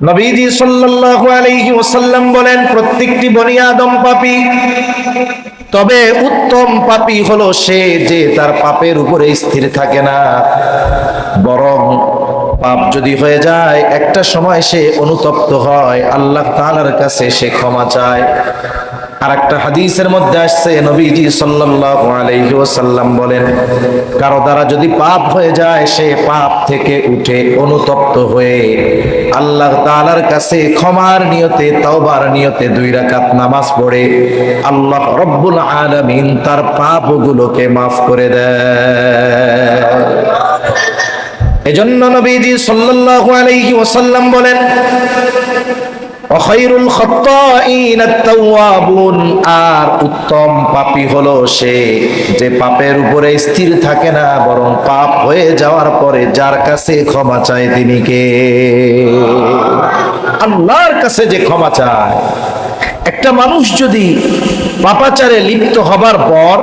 নবীজি সাল্লাল্লাহু আলাইহি ওয়াসাল্লাম বলেন, প্রত্যেকটি বনি আদম পাপী, তবে উত্তম পাপী হলো সে যে তার পাপের উপরে স্থির থাকে না। বরং পাপ যদি হয়ে যায়, একটা সময় সে অনুতপ্ত হয়, আল্লাহ তাআলার কাছে সে ক্ষমা চায়। আর একটা হাদিসের মধ্যে আসছে, নবীজি সাল্লাল্লাহু আলাইহি ওয়াসাল্লাম বলেন, কারও দ্বারা যদি পাপ হয়ে যায়, সে পাপ থেকে উঠে অনুতপ্ত হয়ে আল্লাহ তাআলার কাছে ক্ষমার নিয়তে, তওবার নিয়তে দুই রাকাত নামাজ পড়ে, আল্লাহ রব্বুল আলামিন তার পাপগুলোকে মাফ করে দেয়। এজন্য নবীজি সাল্লাল্লাহু আলাইহি ওয়াসাল্লাম বলেন অখৈরুল আর উত্তম পাপী হলো সে যে পাপের উপরে স্থির থাকে না, বরং পাপ হয়ে যাওয়ার পরে যার কাছে ক্ষমা চায় তিনি কে? আল্লাহর কাছে যে ক্ষমা চায়। একটা মানুষ যদি পাপাচারে লিপ্ত হবার পর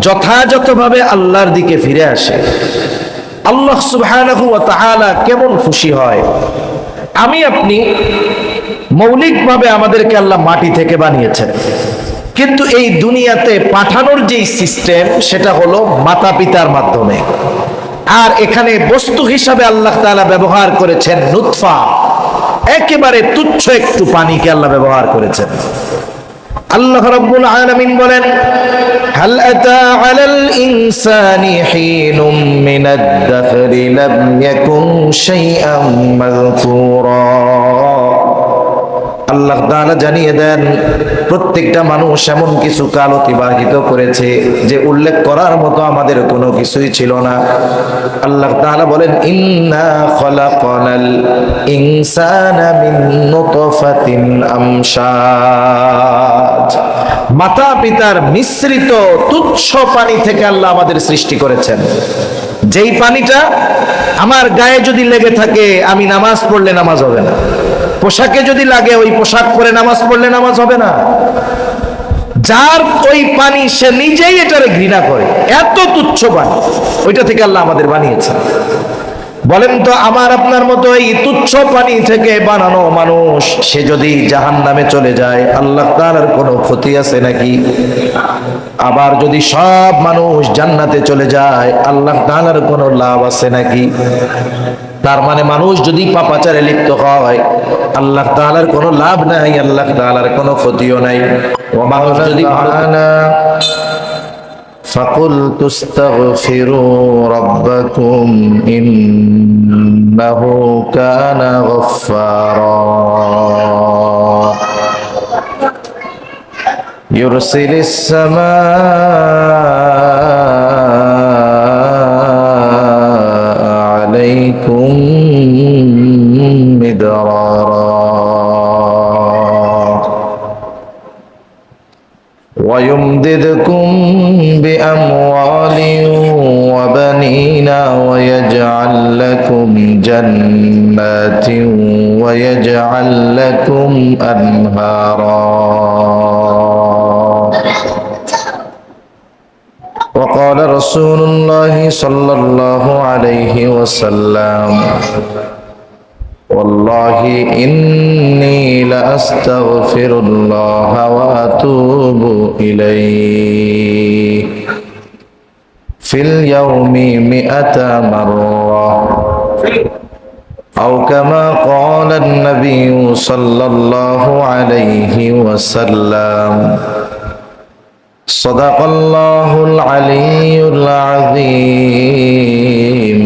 যথাযথভাবে আল্লাহর দিকে ফিরে আসে, আল্লাহ সুবহানাহু ওয়া তাআলা কেমন খুশি হয়? আমি আপনি মৌলিকভাবে আমাদেরকে আল্লাহ মাটি থেকে বানিয়েছেন। কিন্তু এই দুনিয়াতে পাঠানোর যে সিস্টেম, সেটা হলো মাতা পিতার মাধ্যমে। আর এখানে বস্তু হিসাবে আল্লাহ তালা ব্যবহার করেছেন নুৎফা একেবারে তুচ্ছ একটু পানিকে আল্লাহ ব্যবহার করেছেন। আল্লাহ রব্বুল আলমিন বলেন هل أتى على ইনসানি حين من দাহরি لم يكن شيئا مذكورا আল্লাহ তাআলা জানিয়ে দেন, প্রত্যেকটা মানুষ এমন কিছু কাল অতিবাহিত করেছে যে উল্লেখ করার মতো আমাদের কোনো কিছুই ছিল না। আল্লাহ তাআলা বলেন, ইন্না খলাকনাল ইনসানা মিন নুতফাতিন আমশাজ। মাতা পিতার মিশ্রিত তুচ্ছ পানি থেকে আল্লাহ আমাদের সৃষ্টি করেছেন। যেই পানিটা আমার গায়ে যদি লেগে থাকে, আমি নামাজ পড়লে নামাজ হবে না। পোশাকে যদি লাগে, ওই পোশাক পরে নামাজ পড়লে নামাজ হবে না। যার ওই পানি সে নিজেই এটারে ঘৃণা করে। এত তুচ্ছ পানি। ওইটা থেকে আল্লাহ আমাদের বানিয়েছে বলেন তো, আমার আপনার মতো এই তুচ্ছ পানি থেকে বানানো মানুষ, সে যদি জাহান নামে চলে যায়, আল্লাহ তাআলার কোনো ক্ষতি আছে নাকি? আবার যদি সব মানুষ জান্নাতে চলে যায়, আল্লাহ তাআলার কোনো লাভ আছে নাকি? তার মানে মানুষ যদি পাপাচারে লিপ্ত হয় আল্লাহ তাআলার কোনো লাভ নাই আল্লাহ তাআলার কোনো ক্ষতিও নাই ও মানুষ যদি ভালো فقلت استغفروا ربكم إنه كان غفارا يرسل السماء ويمددكم بأموال وبنين ويجعل لكم جنات ويجعل لكم أنهارا. وقال رسول الله صلى الله عليه وسلم والله إني لأستغفر الله وأتوب إليه. في اليوم مئة مرة. أو كما قال النبي صلى الله عليه وسلم. صدق الله العلي العظيم.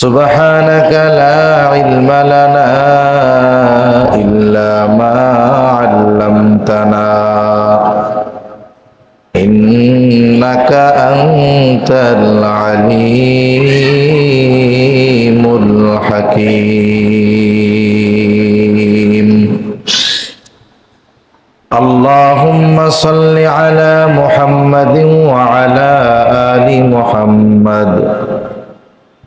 سبحانك لا علم لنا إلا ما علمتنا إنك أنت العليم الحكيم اللهم صل على محمد وعلى آل محمد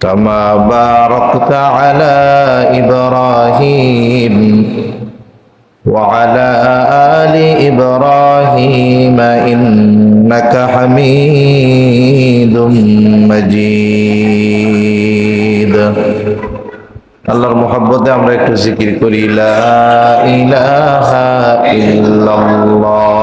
كما باركت على إبراهيم وعلى آل إبراهيم إنك حميد مجيد আল্লাহর মোহাব্বতে আমরা একটু জিকির করি লা ইলাহা ইল্লাল্লাহ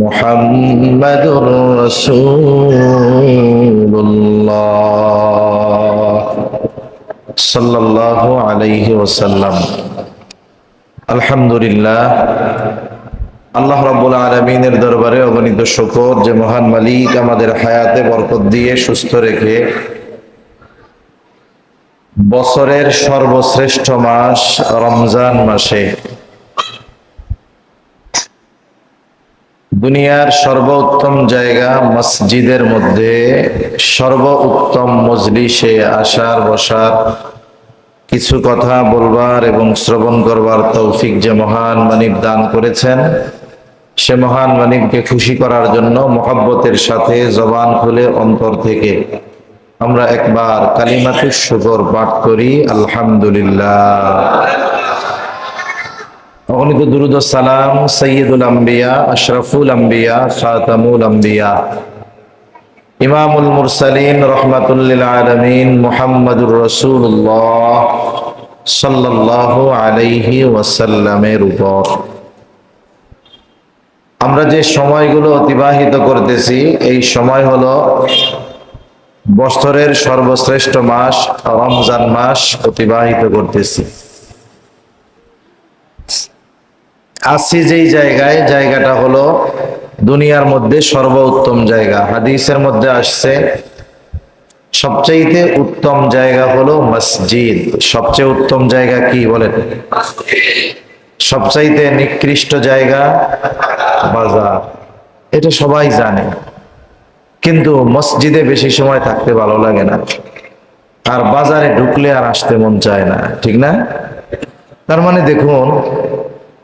محمد رسول الله صلى الله عليه وسلم الحمد لله আল্লাহ রাব্বুল আলমিনের দরবারে অগণিত শকর যে মহান মালিক আমাদের হায়াতে বরকত দিয়ে সুস্থ রেখে বছরের সর্বশ্রেষ্ঠ মাস রমজান মাসে দুনিয়ার সর্বোত্তম জায়গা মসজিদের মধ্যে সর্বোত্তম মজলিসে আসার, বসার, কিছু কথা বলবার এবং শ্রবণ করবার তৌফিক যে মহান মানিক দান করেছেন, সে মহান মানিককে খুশি করার জন্য মহব্বতের সাথে জবান খুলে অন্তর থেকে আমরা একবার কালিমাতুর শুকর পাঠ করি, আলহামদুলিল্লাহ। অগণিত দুরুদ সালাম সৈয়দুল আম্বিয়া, আশরাফুল আম্বিয়া, খাতামুল আম্বিয়া। ইমামুল মুরসালিন রহমাতুল্লিল আলমিন মুহাম্মদুর রসুল্লাহ আলাইহি ওয়াসাল্লামের উপর। আমরা যে সময়গুলো অতিবাহিত করতেছি, এই সময় হলো বছরের সর্বশ্রেষ্ঠ মাস, রমজান মাস অতিবাহিত করতেছি। আসছি যেই জায়গায়, জায়গাটা হলো দুনিয়ার মধ্যে সর্বোত্তম জায়গা। হাদিসের মধ্যে আসছে, সবচাইতে উত্তম জায়গা হলো মসজিদ। সবচেয়ে উত্তম জায়গা কি বলেন? সবচাইতে নিকৃষ্ট জায়গা বাজার। এটা সবাই জানে। কিন্তু মসজিদে বেশি সময় থাকতে ভালো লাগে না। আর বাজারে ঢুকলে আর আসতে মন চায় না। ঠিক না? তার মানে দেখুন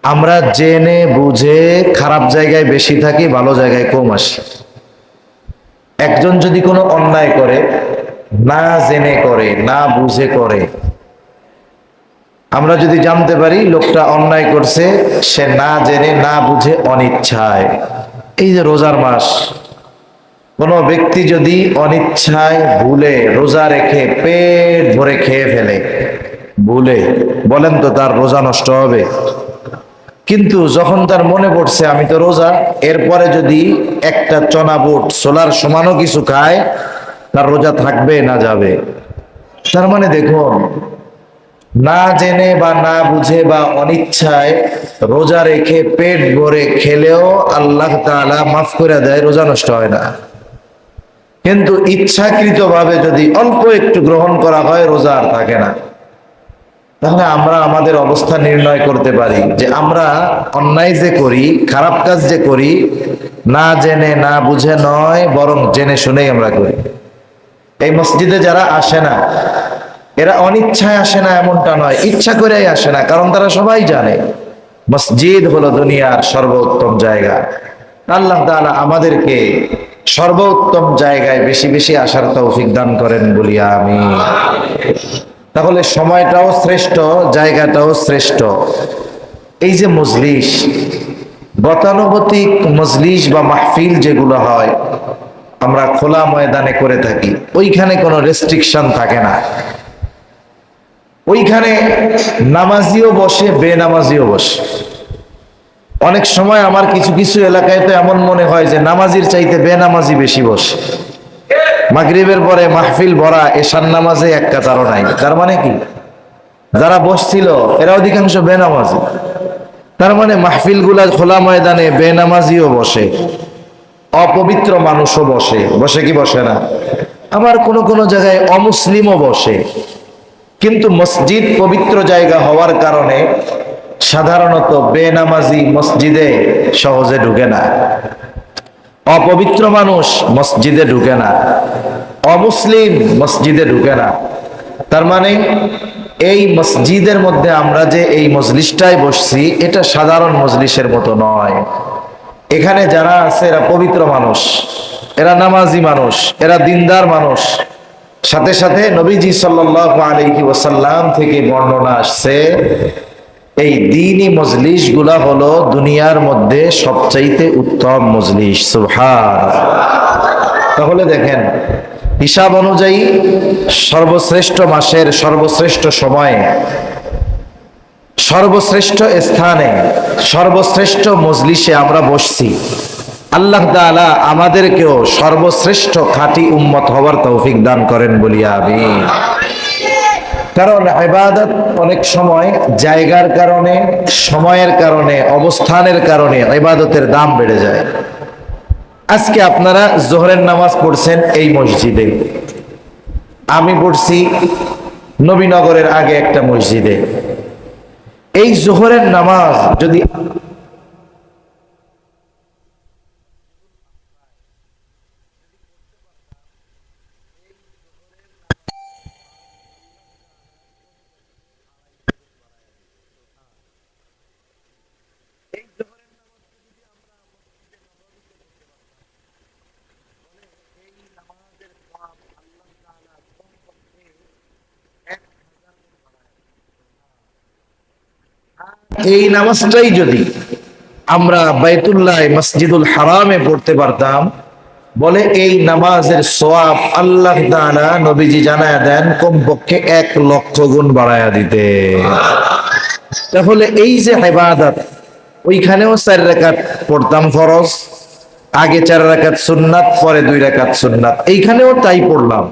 আমরা জেনে বুঝে খারাপ জায়গায় বেশি থাকি, ভালো জায়গায় কম আসি। একজন যদি কোনো অন্যায় করে, না জেনে করে, না বুঝে করে, আমরা যদি জানতে পারি লোকটা অন্যায় করছে, সে না জেনে, না বুঝে অনিচ্ছায়। এই যে রোজার মাস, কোনো ব্যক্তি যদি অনিচ্ছায় ভুলে, রোজা রেখে, পেট ভরে খেয়ে ফেলে, ভুলে, বলেন তো তার রোজা নষ্ট হবে? কিন্তু যখন তার মনে পড়ছে, আমি তো রোজা এরপরে যদি একটা চনা বুট, সোলার সমানও কিছু খায়, তার রোজা থাকবে না যাবে। তার মানে দেখুন, না জেনে বা না বুঝে বা অনিচ্ছায় রোজা রেখে পেট ভরে খেলেও আল্লাহ তাআলা মাফ করে দেয়, রোজা নষ্ট হয় না। কিন্তু ইচ্ছাকৃতভাবে যদি অল্প একটু গ্রহণ করা হয়, রোজা আর থাকে না। তাহলে আমরা আমাদের অবস্থা নির্ণয় করতে পারি যে আমরা অন্যায় যে করি, খারাপ কাজ যে করি, না জেনে, না বুঝে নয়, বরং জেনে শুনেই আমরা করি। এই মসজিদে যারা আসে না, এরা অনিচ্ছায় আসে না এমনটা নয়, ইচ্ছা করেই আসে না, কারণ তারা সবাই জানে, মসজিদ হলো দুনিয়ার সর্বোত্তম জায়গা। আল্লাহ তাআলা আমাদেরকে সর্বোত্তম জায়গায় বেশি বেশি আসার তৌফিক দান করেন বলিয়া আমি তাহলে সময়টাও শ্রেষ্ঠ, জায়গাটাও শ্রেষ্ঠ। এই যে মজলিস, গতানুগতিক মজলিস বা মাহফিল যেগুলো হয়, আমরা খোলা ময়দানে করে থাকি। ওইখানে কোনো রেস্ট্রিকশন থাকে না। ওইখানে নামাজিও বসে, বেনামাজিও বসে। অনেক সময় আমার কিছু কিছু এলাকায় তো এমন মনে হয় যে, নামাজির চাইতে বেনামাজি বেশি বসে। মাগরিবের পরে মাহফিল ভরা এশান নামাজে এক কাতারও নাই। তার মানে কি? যারা বসছিল, এরা অধিকাংশ বেনামাজি। তার মানে মাহফিলগুলা খোলা ময়দানে বেনামাজিও বসে, অপবিত্র মানুষও বসে। বসে কি বসে না? আবার কোন কোন জায়গায় অমুসলিমও বসে। কিন্তু মসজিদ পবিত্র জায়গা হওয়ার কারণে সাধারণত বেনামাজি মসজিদে সহজে ঢুকে না। অপবিত্র মানুষ মসজিদে ঢুকে না। অমুসলিম মসজিদে ঢুকে না। তার মানে এই মসজিদের মধ্যে আমরা যে এই মজলিসটায় বসছি, এটা সাধারণ মজলিসের মতো নয়। এখানে যারা আছে, এরা পবিত্র মানুষ, এরা নামাজি মানুষ, এরা দিনদার মানুষ। সাথে সাথে নবীজি সাল্লাল্লাহু আলাইহি ওয়াসাল্লাম থেকে বর্ণনা আসছে এই দিনই মজলিসগুলা হলো দুনিয়ার মধ্যে সবচাইতে উত্তম মজলিস সুবহান তাহলে দেখেন, হিসাব অনুযায়ী সর্বশ্রেষ্ঠ মাসের সর্বশ্রেষ্ঠ সময়ে, সর্বশ্রেষ্ঠ স্থানে, সর্বশ্রেষ্ঠ মজলিসে আমরা বসছি। আল্লাহ তাআলা আমাদেরকেও সর্বশ্রেষ্ঠ খাঁটি উম্মত হওয়ার তৌফিক দান করেন বলিয়া আমি কারণ ইবাদত অনেক সময় জায়গার কারণে, সময়ের কারণে, অবস্থানের কারণে ইবাদতের দাম বেড়ে যায়। আজকে আপনারা জোহরের নামাজ পড়ছেন এই মসজিদে। আমি পড়ছি নবীনগরের আগে একটা মসজিদে। এই জোহরের নামাজ যদি এই নামাজটাই যদি আমরা বাইতুল্লাহ মসজিদুল হারামে পড়তে পারতাম, বলে এই নামাজের সোয়াব আল্লাহ তাআলা নবীজি জানায় দেন, কমপক্ষে এক লক্ষ গুণ বাড়ায়া দিতে। তাহলে এই যে হেবাদত ওইখানেও চার রাকাত পড়তাম ফরজ, আগে চার রাকাত সুন্নাত, পরে দুই রাকাত সুন্নাত। এইখানেও তাই পড়লাম।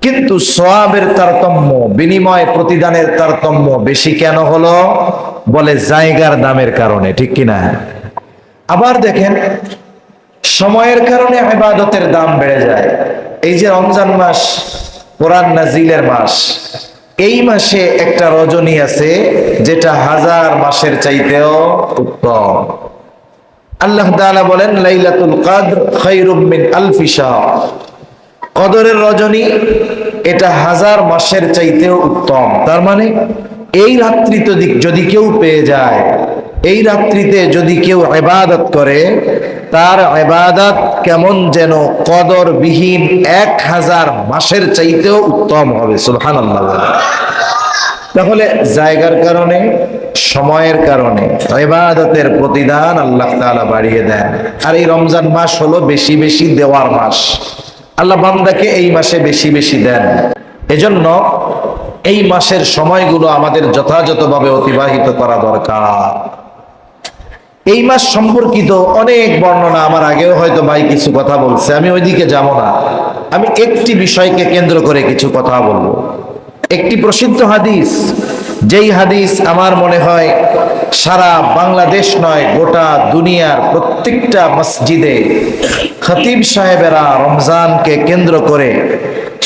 কিন্তু সোয়াবের তারতম্য, বিনিময় প্রতিদানের তারতম্য বেশি কেন হলো? বলে জায়গার দামের কারণে, ঠিক কিনা? আবার দেখেন, সময়ের কারণে ইবাদতের দাম বেড়ে যায়। এই যে রমজান মাস, কোরআন নাজিলের মাস, এই মাসে একটা রজনী আছে যেটা হাজার মাসের চাইতেও উত্তম। আল্লাহ তাআলা বলেন, লাইলাতুল কদর খায়রুম মিন আলফি কদরের রজনী এটা হাজার মাসের চাইতেও উত্তম। তার মানে এই রাত্রি তো দিক- যদি কেউ পেয়ে যায়, এই রাত্রিতে যদি কেউ ইবাদত করে, তার ইবাদত কেমন যেন কদরবিহীন এক হাজার মাসের চাইতেও উত্তম হবে বলে। তাহলে জায়গার কারণে, সময়ের কারণে, ইবাদতের প্রতিদান আল্লাহ তাআলা বাড়িয়ে দেন। আর এই রমজান মাস হলো বেশি বেশি দেওয়ার মাস। আল্লাহ বান্দাকে এই মাসে বেশি বেশি দেন। এজন্য এই মাসের সময়গুলো আমাদের যথাযথভাবে অতিবাহিত করা দরকার। এই মাস সম্পর্কিত অনেক বর্ণনা আমার আগেও হয়তো ভাই কিছু কথা বলছে, আমি ওইদিকে যাব না। আমি একটি বিষয়কে কেন্দ্র করে কিছু কথা বলব। একটি প্রসিদ্ধ হাদিস, যেই হাদিস আমার মনে হয় সারা বাংলাদেশ নয়, গোটা দুনিয়ার প্রত্যেকটা মসজিদে খতিব সাহেবেরা রমজানকে কেন্দ্র করে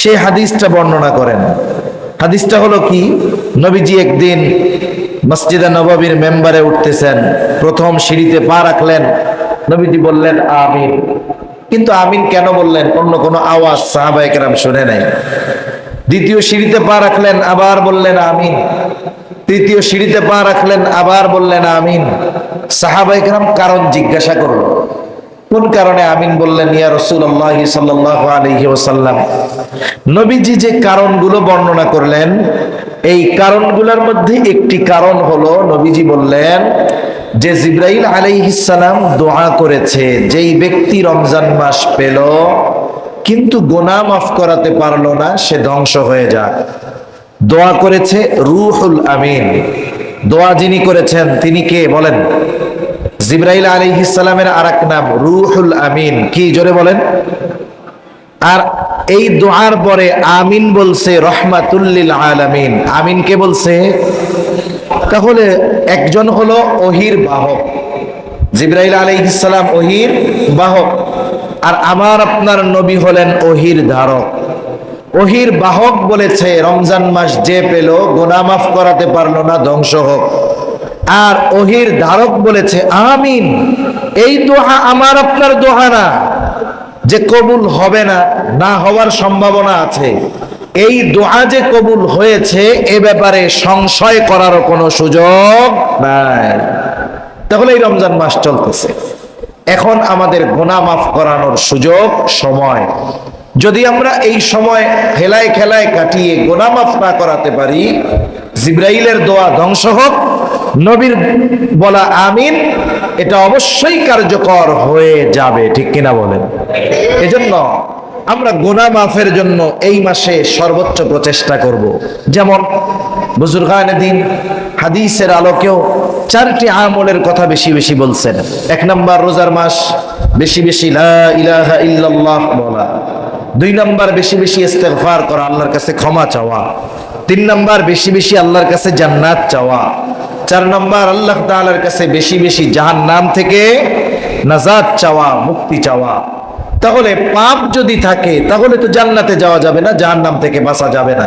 সেই হাদিসটা বর্ণনা করেন। হাদিসটা হলো কি? নবীজি একদিন মসজিদে নবাবীর মেম্বারে উঠতেছেন, প্রথম সিঁড়িতে পা রাখলেন। নবীজি বললেন, আমিন। কিন্তু আমিন কেন বললেন? অন্য কোনো আওয়াজ সাহাবায়ে কেরাম শুনে নাই। দ্বিতীয় সিঁড়িতে পা রাখলেন, আবার বললেন, আমিন। তৃতীয় সিঁড়িতে পা রাখলেন, আবার বললেন, আমিন। সাহাবায়ে কেরাম কারণ জিজ্ঞাসা করল। কোন কারণে আমিন বললেন, ইয়া রাসূলুল্লাহ সাল্লাল্লাহু আলাইহি ওয়াসাল্লাম নবীজি যে কারণগুলো বর্ণনা করলেন, এই কারণগুলোর মধ্যে একটি কারণ হলো, নবীজি বললেন যে জিব্রাইল আলাইহিসালাম দোয়া করেছে, যেই ব্যক্তি রমজান মাস পেল, কিন্তু গোনা মাফ করাতে পারল না, সে ধ্বংস হয়ে যাক। দোয়া করেছে রুহুল আমিন। দোয়া যিনি করেছেন, তিনি কে বলেন? জিব্রাইল আলাইহিসালামের আর এক নাম, রুহুল আমিন। কি জোরে বলেন? আর এই দোয়ার পরে আমিন বলছে, রহমাতুল্লিল আলামিন। আমিন কে বলছে? তাহলে একজন হলো অহির বাহক। জিব্রাইল আলাইহিসসালাম অহির বাহক। আর আমার আপনার নবী হলেন অহির ধারক। অহির বাহক বলেছে, রমজান মাস যে পেল, গোনা মাফ করাতে পারল না, ধ্বংস হোক। আর ওহির ধারক বলেছে, আমিন। এই দোহা আমার, আপনার দোহা না, যে কবুল হবে না না হওয়ার সম্ভাবনা আছে। এই দোয়া যে কবুল হয়েছে, এ ব্যাপারে সংশয় করারও কোনো সুযোগ নাই। তাহলে এই রমজান মাস চলতেছে। এখন আমাদের গোনা মাফ করানোর সুযোগ, সময়। যদি আমরা এই সময় খেলায় খেলায় কাটিয়ে গোনা মাফ না করাতে পারি, জিব্রাইলের দোয়া ধ্বংস হোক, নবীর বলা আমিন, এটা অবশ্যই কার্যকর হয়ে যাবে, ঠিক কিনা বলেন? এজন্য আমরা গোনা মাফের জন্য এই মাসে সর্বোচ্চ প্রচেষ্টা করব। যেমন বুজুর্গান দিন, হাদিসের আলোকেও চারটি আমলের কথা বেশি বেশি বলছেন। এক নম্বর রোজার মাস, বেশি বেশি লা ইলাহা ইল্লাল্লাহ বলা। দুই নম্বর বেশি বেশি ইস্তেগফার করা, আল্লাহর কাছে ক্ষমা চাওয়া। তিন নম্বর বেশি বেশি আল্লাহর কাছে জান্নাত চাওয়া। চার নম্বর আল্লাহ তাআলার কাছে বেশি বেশি জাহান্নাম থেকে নাজাত চাওয়া, মুক্তি চাওয়া। তাহলে পাপ যদি থাকে, তাহলে তো জান্নাতে যাওয়া যাবে না, জাহান্নাম থেকে বাঁচা যাবে না।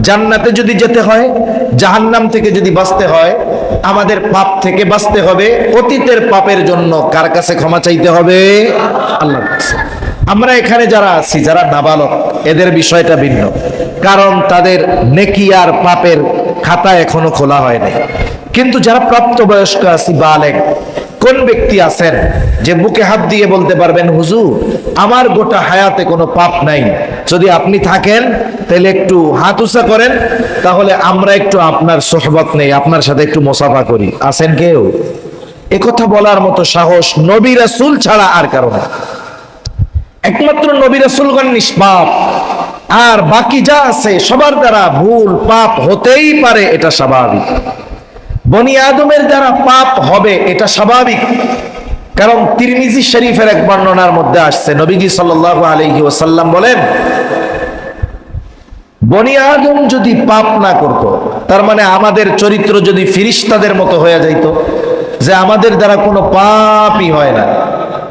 জান্নাতে যদি যেতে হয়, জাহান্নাম থেকে যদি বাঁচতে হয়, আমাদের পাপ থেকে বাঁচতে হবে, অতীতের পাপের জন্য কার কাছে ক্ষমা চাইতে হবে? আল্লাহর কাছে। আমরা এখানে যারা আছি, যারা নাবালক, এদের বিষয়টা ভিন্ন। কারণ তাদের নেকি আর পাপের খাতা এখনও খোলা হয় নাই কিন্তু যারা প্রাপ্তবয়স্ক আছি, বালেক, কোন ব্যক্তি আছেন যে বুকে হাত দিয়ে বলতে পারবেন, হুজুর, আমার গোটা হায়াতে কোনো পাপ নাই। যদি আপনি থাকেন, তাহলে একটু হাত উঁচা করেন, তাহলে আমরা একটু আপনার সোহবত নেই, আপনার সাথে একটু মোসাফা করি। আছেন কেউ? এ কথা বলার মতো সাহস নবী রাসূল ছাড়া আর কারও না একমাত্র নবী রাসূলগণ নিষ্পাপ। আর বাকি যা আছে, সবার দ্বারা ভুল পাপ হতেই পারে, এটা স্বাভাবিক। বনি আদমের দ্বারা পাপ হবে, এটা স্বাভাবিক। কারণ তিরমিজি শরীফের এক বর্ণনার মধ্যে আসছে, নবীজি সাল্লাল্লাহু আলাইহি ওয়াসাল্লাম বলেন, বনি আদম যদি পাপ না করত, তার মানে আমাদের চরিত্র যদি ফিরিস্তাদের মতো হয়ে যাইত, যে আমাদের দ্বারা কোনো পাপই হয় না।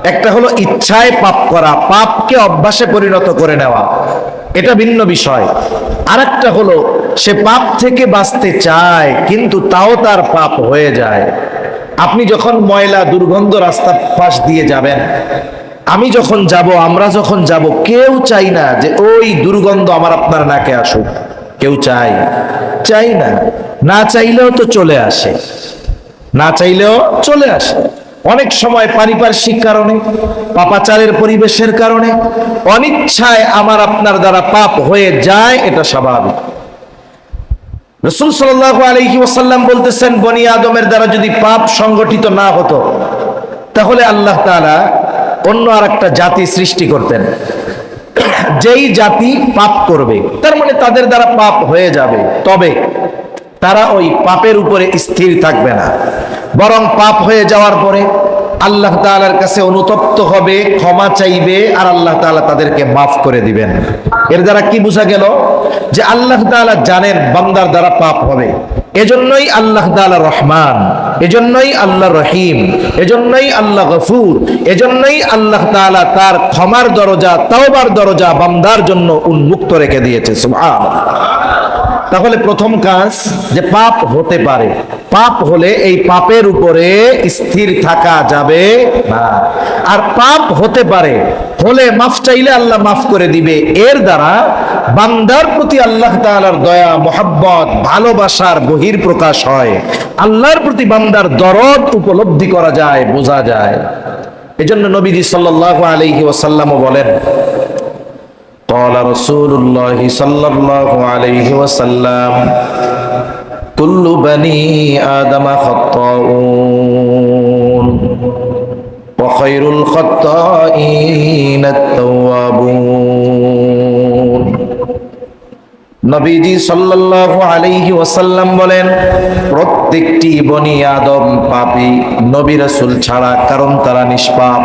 একটা হলো ইচ্ছায় পাপ করা, পাপকে অভ্যাসে পরিণত করে নেওয়া। এটা ভিন্ন বিষয়। আরেকটা হলো, সে পাপ থেকে বাঁচতে চায়, কিন্তু তাও তার পাপ হয়ে যায়। আপনি যখন ময়লা দুর্গন্ধ রাস্তা পাশ দিয়ে যাবেন, আমি যখন যাব, আমরা যখন যাব, কেউ চাই না যে ওই দুর্গন্ধ আমার আপনার নাকে আসুক। কেউ চাই। চাই না। না চাইলেও তো চলে আসে। না চাইলেও চলে আসে। অনেক সময় পারিপার্শ্বিক কারণে, পাপাচারের পরিবেশের কারণে, অনিচ্ছায় আমার আপনার দ্বারা পাপ হয়ে যায়, এটা স্বাভাবিক। রসুল সাল্লাহ আলহি ওসাল্লাম বলতেছেন, বনি আদমের দ্বারা যদি পাপ সংগঠিত না হতো, তাহলে আল্লাহ তাআলা অন্য আর একটা জাতি সৃষ্টি করতেন। যেই জাতি পাপ করবে, তার মানে তাদের দ্বারা পাপ হয়ে যাবে। তবে তারা ওই পাপের উপরে স্থির থাকবে না। বরং পাপ হয়ে যাওয়ার পরে আল্লাহ তাআলার কাছে অনুতপ্ত হবে, ক্ষমা চাইবে আর আল্লাহ তাআলা তাদেরকে মাফ করে দিবেন। এর দ্বারা কি বোঝা গেল? যে আল্লাহ তাআলা জানেন বান্দার দ্বারা পাপ হবে। এজন্যই আল্লাহ তাআলা রহমান, এজন্যই আল্লাহ রহিম, এজন্যই আল্লাহ গফুর, এজন্যই আল্লাহ তাআলা তার ক্ষমার দরজা, তাওবার দরজা বান্দার জন্য উন্মুক্ত রেখে দিয়েছে। সুবহানাল্লাহ। তাহলে প্রথম কাজ যে পাপ হতে পারে। পাপ হলে এই পাপের উপরে স্থির থাকা যাবে না। আর পাপ হতে পারে, হলে মাফ চাইলে আল্লাহ মাফ করে দিবে। এর দ্বারা বান্দার প্রতি আল্লাহ তাআলার দয়া, মোহাব্বত, ভালোবাসার বহির প্রকাশ হয়। আল্লাহর প্রতি বান্দার দরদ উপলব্ধি করা যায়, বোঝা যায়। এজন্য নবীজি সাল্লাল্লাহু আলাইহি ওয়াসাল্লামও বলেন قال رسول الله صلى الله عليه وسلم كل بني آدم خطاؤون وخير الخطائين التوابون নবীজি সাল্লাল্লাহু আলাইহি ওয়াসাল্লাম বলেন প্রত্যেকটি বনি আদম পাপী নবী রাসূল ছাড়া কারণ তারা নিষ্পাপ